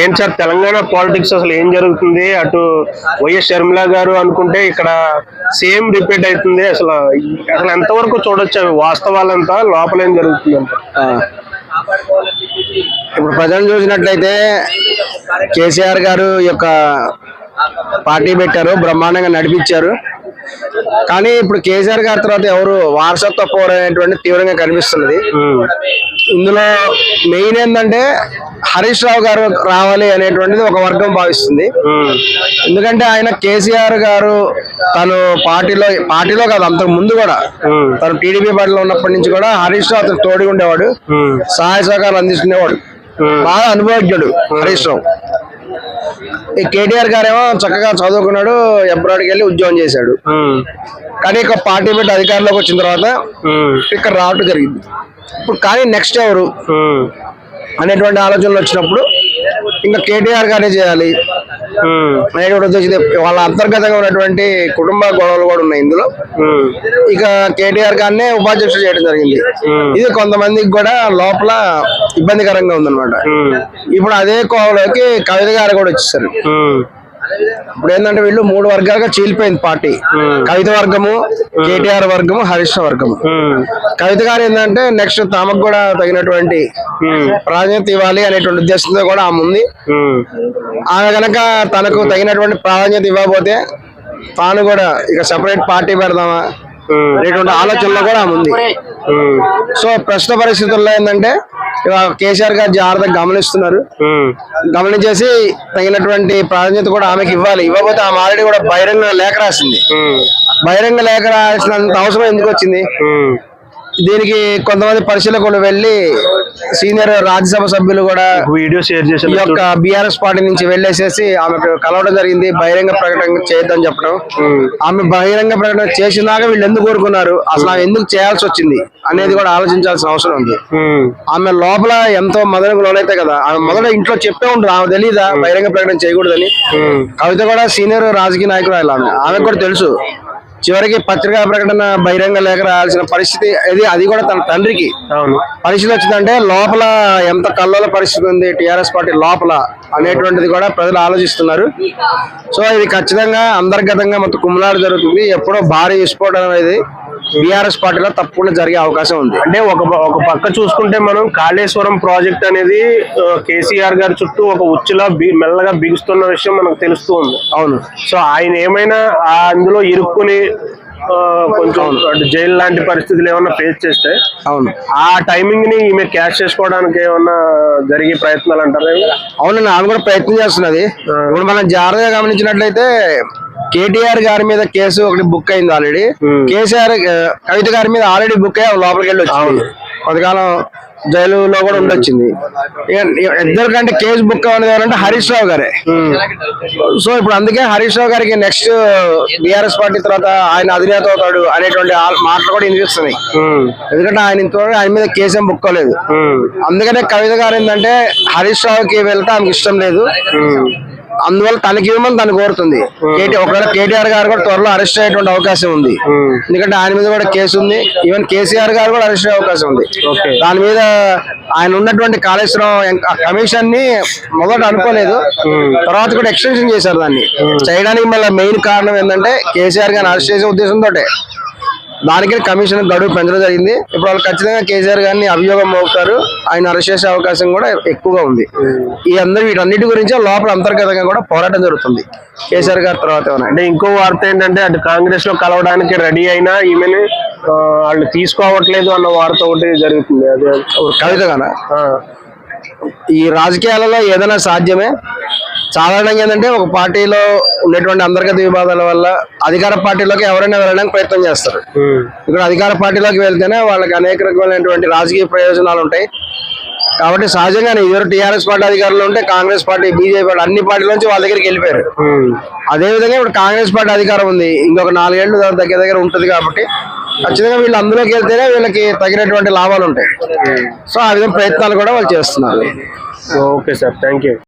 ఏంటి sir Telangana politics అసలు ఏం జరుగుతుంది? అటు వైఎస్ షర్మిల గారు అనుకుంటే ఇక్కడ సేమ్ రిపీట్ అవుతుంది. అసలు అసలు ఎంతవరకు చూడొచ్చు అవి? వాస్తవాలంతా లోపల ఏం జరుగుతుంది. ఇప్పుడు ప్రజలు చూసినట్లయితే కేసీఆర్ గారు యొక్క పార్టీ పెట్టారు బ్రహ్మాండంగా నడిపించారు. కానీ ఇప్పుడు కేసీఆర్ గారి తర్వాత ఎవరు వారసత్వ పోరు అనేటువంటి తీవ్రంగా కనిపిస్తున్నది. ఇందులో మెయిన్ ఏంటంటే హరీష్ రావు గారు రావాలి అనేటువంటిది ఒక వర్గం భావిస్తుంది. ఎందుకంటే ఆయన కేసీఆర్ గారు తను పార్టీలో పార్టీలో కాదు అంతకు ముందు కూడా తను టీడీపీ పార్టీలో ఉన్నప్పటి నుంచి కూడా హరీష్ రావు అతను తోడుగా ఉండేవాడు. సహాయ సహకారాలు అందిస్తుండేవాడు బాగా అనుభవజ్ఞుడు హరీష్ రావు. ఈ కేటీఆర్ గారేమో చక్కగా చదువుకున్నాడు అబ్రాడ్కి వెళ్ళి ఉద్యోగం చేశాడు. కానీ ఇక పార్టీ పెట్టి అధికారంలోకి వచ్చిన తర్వాత ఇక్కడ రావటం జరిగింది. ఇప్పుడు కానీ నెక్స్ట్ ఎవరు? అనేటువంటి ఆలోచనలు వచ్చినప్పుడు ఇంకా కేటీఆర్ గారే చేయాలి అనేటువంటి ఉద్దేశం వాళ్ళ అంతర్గతంగా ఉన్నటువంటి కుటుంబ గొడవలు కూడా ఉన్నాయి ఇందులో. ఇక కేటీఆర్ గారినే ఉపాధ్యక్షుడు చేయడం జరిగింది. ఇది కొంతమందికి కూడా లోపల ఇబ్బందికరంగా ఉందన్నమాట. ఇప్పుడు అదే కోవలోకి కవిత గారు కూడా వచ్చేసారు. ఇప్పుడు ఏంటంటే వీళ్ళు మూడు వర్గాలుగా చీలిపోయింది పార్టీ. కవిత వర్గము కేటీఆర్ వర్గము హరీష్ వర్గము. కవిత గారు ఏంటంటే నెక్స్ట్ తమకు కూడా తగినటువంటి ప్రాధాన్యత ఇవ్వాలి అనేటువంటి ఉద్దేశంతో కూడా ఆమె ఉంది. ఆమె కనుక తనకు తగినటువంటి ప్రాధాన్యత ఇవ్వకపోతే తాను కూడా ఇక సెపరేట్ పార్టీ పెడదామా అనేటువంటి ఆలోచనలో కూడా ఆమె ఉంది. సో ప్రస్తుత పరిస్థితుల్లో ఏంటంటే కేసీఆర్ గారు జాగ్రత్తగా గమనిస్తున్నారు. గమనించేసి తగినటువంటి ప్రాధాన్యత కూడా ఆమెకి ఇవ్వాలి. ఇవ్వకపోతే ఆమె ఆల్రెడీ కూడా బహిరంగ లేఖ రాసింది. బహిరంగ లేఖ రాసినంత అవసరం ఎందుకు వచ్చింది? దీనికి కొంతమంది పరిశీలకులు వెళ్ళి సీనియర్ రాజ్యసభ సభ్యులు కూడా వీడియో షేర్ ఈ చేసి యొక్క బీఆర్ఎస్ పార్టీ నుంచి వెళ్ళేసేసి ఆమెకు కలవడం జరిగింది బహిరంగ ప్రకటన చేయొద్దని చెప్పడం. ఆమె బహిరంగ ప్రకటన చేసినాక వీళ్ళు ఎందుకు కోరుకున్నారు? అసలు ఆమె ఎందుకు చేయాల్సి వచ్చింది అనేది కూడా ఆలోచించాల్సిన అవసరం ఉంది. ఆమె లోపల ఎంతో మదనకు లోనైతే కదా ఆమె మొదట ఇంట్లో చెప్పే ఉంటుంది ఆమె తెలియదా బహిరంగ ప్రకటన చేయకూడదని. కవిత కూడా సీనియర్ రాజకీయ నాయకురాలు ఆమె. ఆమెకు కూడా తెలుసు. చివరికి పత్రికా ప్రకటన బహిరంగ లేఖ రాయాల్సిన పరిస్థితి అది అది కూడా తన తండ్రికి. అవును. పరిస్థితి వచ్చిందంటే లోపల ఎంత కల్లోల పరిస్థితి ఉంది టిఆర్ఎస్ పార్టీ లోపల అనేటువంటిది కూడా ప్రజలు ఆలోచిస్తున్నారు. సో ఇది ఖచ్చితంగా అంతర్గతంగా మొత్తం కుమ్మలాడు జరుగుతుంది. ఎప్పుడో భారీ విస్ఫోటనం అనేది బీఆర్ఎస్ పార్టీలో తప్పకుండా జరిగే అవకాశం ఉంది. అంటే ఒక ఒక పక్క చూసుకుంటే మనం కాళేశ్వరం ప్రాజెక్ట్ అనేది కేసీఆర్ గారి చుట్టూ ఒక ఉచ్చులా బి- మెల్లగా బిగుస్తున్న విషయం మనకు తెలుస్తూ ఉంది. అవును. సో ఆయన ఏమైనా అందులో ఇరుక్కుని కొంచెం జైలు లాంటి పరిస్థితులు ఏమన్నా ఫేస్ చేస్తే అవును. ఆ టైమింగ్ని ఈమె క్యాష్ చేసుకోవడానికి ఏమన్నా జరిగే ప్రయత్నాలు అంటారా? అవునండి ఆమె కూడా ప్రయత్నం చేస్తున్నది. ఇప్పుడు మనం జాగ్రత్తగా గమనించినట్లయితే కేటీఆర్ గారి మీద కేసు ఒకటి బుక్ అయింది ఆల్రెడీ కేసీఆర్ కవిత గారి మీద ఆల్రెడీ బుక్ అయ్యి లోపలికి వెళ్ళి వచ్చింది. కొంతకాలం జైలులో కూడా ఉండొచ్చింది. ఇద్దరు కంటే కేసు బుక్ అవ్వడం ఎవరంటే హరీష్ రావు గారే. సో ఇప్పుడు అందుకే హరీష్ రావు గారికి నెక్స్ట్ బీఆర్ఎస్ పార్టీ తర్వాత ఆయన అధినేత అవుతాడు అనేటువంటి మాటలు కూడా వినిపిస్తున్నాయి. ఎందుకంటే ఆయన ఇంతవరకు ఆయన మీద కేసు ఏం బుక్ అవ్వలేదు. అందుకనే కవిత గారు ఏంటంటే హరీష్ రావుకి వెళ్తే ఆమెకి ఇష్టం లేదు. అందువల్ల తనకి ఇవ్వమని తను కోరుతుంది. ఒకవేళ కేటీఆర్ గారు కూడా త్వరలో అరెస్ట్ అయ్యేటువంటి అవకాశం ఉంది. ఎందుకంటే ఆయన మీద కూడా కేసు ఉంది. ఈవెన్ కేసీఆర్ గారు కూడా అరెస్ట్ అయ్యే అవకాశం ఉంది. దాని మీద ఆయన ఉన్నటువంటి కాళేశ్వరం కమిషన్ని మొదట అనుకోలేదు. తర్వాత కూడా ఎక్స్టెన్షన్ చేశారు దాన్ని. చేయడానికి మళ్ళీ మెయిన్ కారణం ఏంటంటే కేసీఆర్ గారిని అరెస్ట్ చేసే ఉద్దేశంతో దానికి కమిషన్ గడువు పెంచడం జరిగింది. ఇప్పుడు వాళ్ళు ఖచ్చితంగా కేసీఆర్ గారిని అభియోగం మోపుతారు. ఆయన అరెస్ట్ చేసే అవకాశం కూడా ఎక్కువగా ఉంది. ఈ అందరు వీటన్నిటి గురించి లోపల అంతర్గతంగా కూడా పోరాటం జరుగుతుంది. కేసీఆర్ గారి తర్వాత ఏమైనా? అంటే ఇంకో వార్త ఏంటంటే అటు కాంగ్రెస్లో కలవడానికి రెడీ అయినా ఈమెని వాళ్ళు తీసుకోవట్లేదు అన్న వార్త ఒకటి జరుగుతుంది. అదే కవిత ఈ రాజకీయాలలో ఏదైనా సాధ్యమే? సాధారణంగా ఏంటంటే ఒక పార్టీలో ఉన్నటువంటి అంతర్గత వివాదాల వల్ల అధికార పార్టీలోకి ఎవరైనా వెళ్ళడానికి ప్రయత్నం చేస్తారు. ఇక్కడ అధికార పార్టీలోకి వెళ్తేనే వాళ్ళకి అనేక రకమైనటువంటి రాజకీయ ప్రయోజనాలు ఉంటాయి. కాబట్టి సహజంగానే ఇద్దరు టీఆర్ఎస్ పార్టీ అధికారంలో ఉంటే కాంగ్రెస్ పార్టీ బీజేపీ పార్టీ అన్ని పార్టీల నుంచి వాళ్ళ దగ్గరికి వెళ్ళిపోయారు. ఉమ్, అదే విధంగా ఇప్పుడు కాంగ్రెస్ పార్టీ అధికారం ఉంది. ఇంకొక నాలుగేళ్ళు దగ్గర దగ్గర ఉంటుంది కాబట్టి ఖచ్చితంగా వీళ్ళు అందులోకి వెళ్తేనే వీళ్ళకి తగినటువంటి లాభాలు ఉంటాయి. సో ఆ విధంగా ప్రయత్నాలు కూడా వాళ్ళు చేస్తున్నారు. Okay sir. Thank you.